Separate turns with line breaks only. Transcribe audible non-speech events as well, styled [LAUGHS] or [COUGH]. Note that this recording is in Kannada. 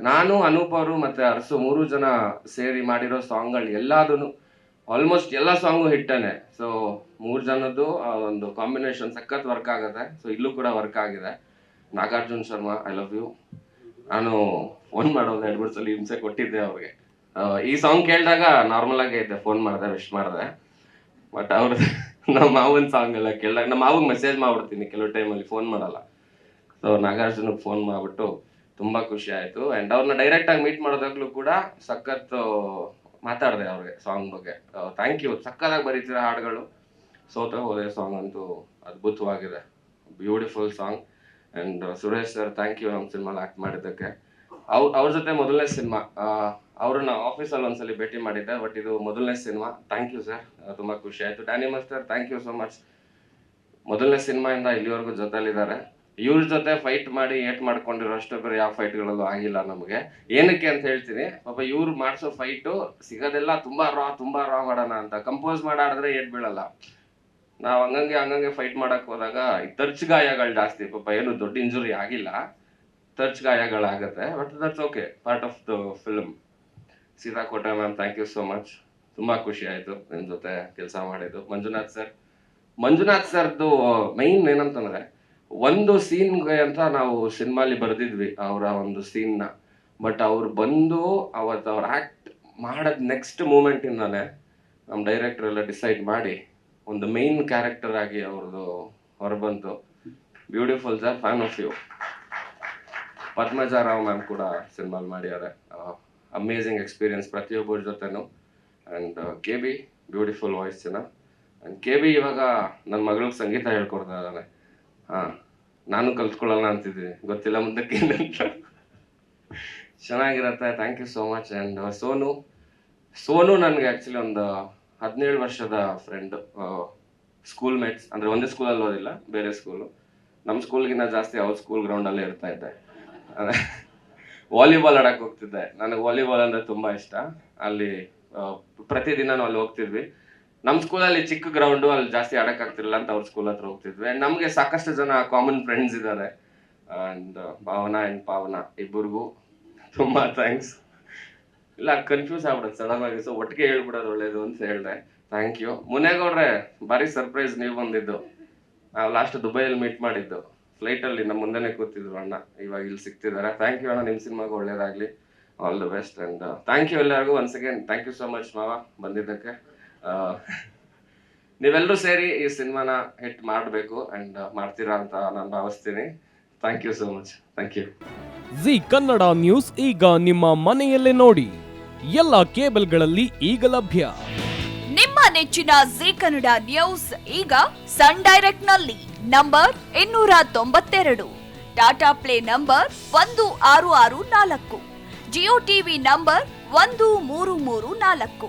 ನಾನು, ಅನೂಪ್ ಅವರು ಮತ್ತೆ ಅರಸು ಮೂರು ಜನ ಸೇರಿ ಮಾಡಿರೋ ಸಾಂಗ್ಗಳು ಎಲ್ಲಾದೂ ಆಲ್ಮೋಸ್ಟ್ ಎಲ್ಲ ಸಾಂಗು ಹಿಟ್ಟನೆ. ಸೊ ಮೂರು ಜನದ್ದು, ಆ, ಒಂದು ಕಾಂಬಿನೇಷನ್ ಸಖತ್ ವರ್ಕ್ ಆಗುತ್ತೆ. ಸೊ ಇಲ್ಲೂ ಕೂಡ ವರ್ಕ್ ಆಗಿದೆ. Nagarjun Sharma I love you ನಾನು ಫೋನ್ ಮಾಡೋದು ಎರಡು ಮೂರು ಸಲ ಹಿಂಸೆ ಕೊಟ್ಟಿದ್ದೆ ಅವ್ರಿಗೆ. ಈ ಸಾಂಗ್ ಕೇಳಿದಾಗ ನಾರ್ಮಲ್ ಆಗೇ ಇದ್ದೆ ಫೋನ್ ಮಾಡಿದೆ ವಿಶ್ ಮಾಡಿದೆ. ಬಟ್ ಅವ್ರದ್ದು [LAUGHS] ನಮ್ಮ ಮಾವನ್ ಸಾಂಗ್ ಎಲ್ಲ ಕೇಳಿದಾಗ, ನಮ್ಮ ಮಾವಿಗೆ ಮೆಸೇಜ್ ಮಾಡ್ಬಿಡ್ತೀನಿ, ಕೆಲವು ಟೈಮಲ್ಲಿ ಫೋನ್ ಮಾಡಲ್ಲ. ಸೊ ನಾಗಾರ್ಜುನಿಗೆ ಫೋನ್ ಮಾಡ್ಬಿಟ್ಟು ತುಂಬಾ ಖುಷಿ ಆಯ್ತು. ಅಂಡ್ ಅವ್ರನ್ನ ಡೈರೆಕ್ಟ್ ಆಗಿ ಮೀಟ್ ಮಾಡೋದಾಗ್ಲೂ ಕೂಡ ಸಖತ್ ಮಾತಾಡಿದೆ ಅವ್ರಿಗೆ ಸಾಂಗ್ ಬಗ್ಗೆ. ಥ್ಯಾಂಕ್ ಯು ಸಕ್ಕತ್ತಾಗಿ ಬರೀತೀರ ಹಾಡುಗಳು. ಸೋತ ಹೋದೆ ಸಾಂಗ್ ಅಂತೂ ಅದ್ಭುತವಾಗಿದೆ. Beautiful song and Suresh sir thank you ನಮ್ಮ ಸಿನಿಮಾಲಿ ಆಕ್ಟ್ ಮಾಡಿದ್ದಕ್ಕೆ. ಅವ್ರ ಅವ್ರ ಜೊತೆ ಮೊದಲನೇ ಸಿನಿಮಾ ಅವ್ರನ್ನ ಆಫೀಸಲ್ಲಿ ಒಂದ್ಸಲಿ ಭೇಟಿ ಮಾಡಿದ್ದೆ ಬಟ್ ಇದು ಮೊದಲನೇ ಸಿನಿಮಾ ಥ್ಯಾಂಕ್ ಯು ಸರ್ ತುಂಬಾ ಖುಷಿ ಆಯ್ತು. Danny master thank you so much ಮೊದಲನೇ ಸಿನಿಮಾಯಿಂದ ಇಲ್ಲಿವರೆಗೂ ಜೊತೆಲಿದ್ದಾರೆ. ಇವ್ರ ಜೊತೆ ಫೈಟ್ ಮಾಡಿ ಏಟ್ ಮಾಡ್ಕೊಂಡಿರೋ ಅಷ್ಟು ಬೇರೆ ಯಾವ ಫೈಟ್ಗಳಲ್ಲೂ ಆಗಿಲ್ಲ ನಮಗೆ. ಏನಕ್ಕೆ ಅಂತ ಹೇಳ್ತೀನಿ, ಪಾಪ ಇವ್ರು ಮಾಡಿಸೋ ಫೈಟು ಸಿಗೋದೆಲ್ಲ ತುಂಬಾ ರಾ ತುಂಬಾ ರಾ ಮಾಡೋಣ ಅಂತ. ಕಂಪೋಸ್ ಮಾಡಾಡಿದ್ರೆ ಏಟ್ ಬೀಳಲ್ಲ. ನಾವು ಹಂಗಂಗೆ ಹಂಗಂಗೆ ಫೈಟ್ ಮಾಡಕ್ ಹೋದಾಗ ತರ್ಚ್ ಗಾಯಗಳು ಜಾಸ್ತಿ, ಪಾಪ ಏನು ದೊಡ್ಡ ಇಂಜುರಿ ಆಗಿಲ್ಲ. ತರ್ಚ್ ಗಾಯಗಳಾಗತ್ತೆ but that's okay part of the film Seetha Kote ma'am thank you so much ತುಂಬಾ ಖುಷಿ ಆಯ್ತು ನಿಮ್ಮ ಜೊತೆ ಕೆಲಸ ಮಾಡಿದ್ದು. ಮಂಜುನಾಥ್ ಸರ್ ಮಂಜುನಾಥ್ ಸರ್ದು ಮೈನ್ ಏನಂತಂದ್ರೆ ಒಂದು ಸೀನ್ಗೆ ಅಂತ ನಾವು ಸಿನಿಮಾಲಿ ಬರೆದಿದ್ವಿ, ಅವರ ಒಂದು ಸೀನ್ನ ಬಟ್ ಅವ್ರು ಬಂದು ಅವತ್ತು ಅವ್ರು ಆಕ್ಟ್ ಮಾಡೋದು ನೆಕ್ಸ್ಟ್ ಮೂಮೆಂಟ್ ಇಂದಾನೆ ನಮ್ಮ ಡೈರೆಕ್ಟರ್ ಎಲ್ಲ ಡಿಸೈಡ್ ಮಾಡಿ ಒಂದು ಮೈನ್ ಕ್ಯಾರೆಕ್ಟರ್ ಆಗಿ ಅವ್ರದ್ದು ಹೊರಬಂತು. Beautiful sir fan of you Padmaja Rao ma'am ಕೂಡ ಸಿನಿಮಾಲ್ ಮಾಡ್ಯಾರೆ ಅಮೇಝಿಂಗ್ ಎಕ್ಸ್ಪೀರಿಯನ್ಸ್ ಪ್ರತಿಯೊಬ್ಬರ ಜೊತೆನೂ. And K B beautiful voice ಜನ ಆ್ಯಂಡ್ ಕೆ ಬಿ ಇವಾಗ ನನ್ನ ಮಗಳಿಗೆ ಸಂಗೀತ ಹೇಳ್ಕೊಡ್ತಾ ಇದ್ದಾನೆ. ಹಾಂ. ನಾನು ಕಲ್ತ್ಕೊಳ್ಳಲ್ಲ ಅಂತಿದ್ದೀನಿ ಗೊತ್ತಿಲ್ಲ ಮುಂದಕ್ಕೆ ಚೆನ್ನಾಗಿರತ್ತೆ. Thank you so much and Sonu Sonu ನನಗೆ ಆ್ಯಕ್ಚುಲಿ ಒಂದು ಹದಿನೇಳು ವರ್ಷದ ಫ್ರೆಂಡ್ ಸ್ಕೂಲ್ ಮೇಟ್ಸ್ ಅಂದರೆ ಒಂದೇ ಸ್ಕೂಲಲ್ಲಿ ಓದಿಲ್ಲ, ಬೇರೆ ಸ್ಕೂಲು ನಮ್ಮ ಸ್ಕೂಲ್ಗಿಂತ ಜಾಸ್ತಿ ಅವ್ರ ಸ್ಕೂಲ್ ಗ್ರೌಂಡಲ್ಲೇ ಇರ್ತಾ ಇದ್ದೆ. [LAUGHS] ವಾಲಿಬಾಲ್ ಆಡಕ್ಕೆ ಹೋಗ್ತಿದ್ದೆ. ನನಗೆ ವಾಲಿಬಾಲ್ ಅಂದರೆ ತುಂಬ ಇಷ್ಟ. ಅಲ್ಲಿ ಪ್ರತಿದಿನ ನಾವು ಅಲ್ಲಿ ಹೋಗ್ತಿದ್ವಿ. ನಮ್ಮ ಸ್ಕೂಲಲ್ಲಿ ಚಿಕ್ಕ ಗ್ರೌಂಡು ಅಲ್ಲಿ ಜಾಸ್ತಿ ಆಡಕ್ ಆಗ್ತಿರಲಿಲ್ಲ ಅಂತ ಅವ್ರ ಸ್ಕೂಲ್ ಹತ್ರ ಹೋಗ್ತಿದ್ವಿ. And ನಮ್ಗೆ ಸಾಕಷ್ಟು ಜನ ಕಾಮನ್ ಫ್ರೆಂಡ್ಸ್ ಇದ್ದಾರೆ ಅಂಡ್ ಭಾವನಾ ಅಂಡ್ ಪಾವನಾ ಇಬ್ಬರಿಗೂ ತುಂಬಾ ಥ್ಯಾಂಕ್ಸ್ ಇಲ್ಲ ಕನ್ಫ್ಯೂಸ್ ಆಗ್ಬಿಡುತ್ತೆ ಸಡನ್ ಆಗಿ. ಸೊ ಒಟ್ಟಿಗೆ ಹೇಳ್ಬಿಡೋದು ಒಳ್ಳೇದು ಅಂತ ಹೇಳ್ದೆ. ಥ್ಯಾಂಕ್ ಯು ಮುನೇಗೌಡ್ರೆ ಭಾರಿ ಸರ್ಪ್ರೈಸ್ ನೀವು ಬಂದಿದ್ದು. ನಾವು ಲಾಸ್ಟ್ ದುಬೈಯಲ್ಲಿ ಮೀಟ್ ಮಾಡಿದ್ದು. ಫ್ಲೈಟ್ ಅಲ್ಲಿ ನಮ್ಮ ಮುಂದೆನೆ ಕೂತಿದ್ರು ಅಣ್ಣ. ಇವಾಗ ಇಲ್ಲಿ ಸಿಗ್ತಿದ್ದಾರೆ ಥ್ಯಾಂಕ್ ಯು ಅಣ್ಣ ನಿಮ್ಮ ಸಿನಿಮಾಗೆ ಒಳ್ಳೇದಾಗ್ಲಿ. All the best and thank you ಎಲ್ಲರಿಗೂ once again thank you so much ಮಾವ ಬಂದಿದ್ದಕ್ಕೆ. ನೀವೆಲ್ಲರೂ ಸೇರಿ ಈ ಸಿನಿಮಾನ ಹಿಟ್ ಮಾಡಬೇಕು ಅಂಡ್ ಮಾಡ್ತೀರಾ ಅಂತ ನಾನು ಭಾವಿಸ್ತೀನಿ. Thank you so much thank you
Zee Kannada news ಈಗ ನಿಮ್ಮ ಮನೆಯಲ್ಲೇ ನೋಡಿ. ಎಲ್ಲ ಕೇಬಲ್ಗಳಲ್ಲಿ ಈಗ ಲಭ್ಯ.
ನಿಮ್ಮ ನೆಚ್ಚಿನ ಜಿ ಕನ್ನಡ ನ್ಯೂಸ್ ಈಗ ಸನ್ ಡೈರೆಕ್ಟ್ನಲ್ಲಿ ನಂಬರ್ ಇನ್ನೂರ ತೊಂಬತ್ತೆರಡು. ಟಾಟಾ ಪ್ಲೇ ನಂಬರ್ ಒಂದು ಆರು ಆರು ನಾಲ್ಕು. ಜಿಯೋ ಟಿವಿ ನಂಬರ್ ಒಂದು ಮೂರು ಮೂರು ನಾಲ್ಕು.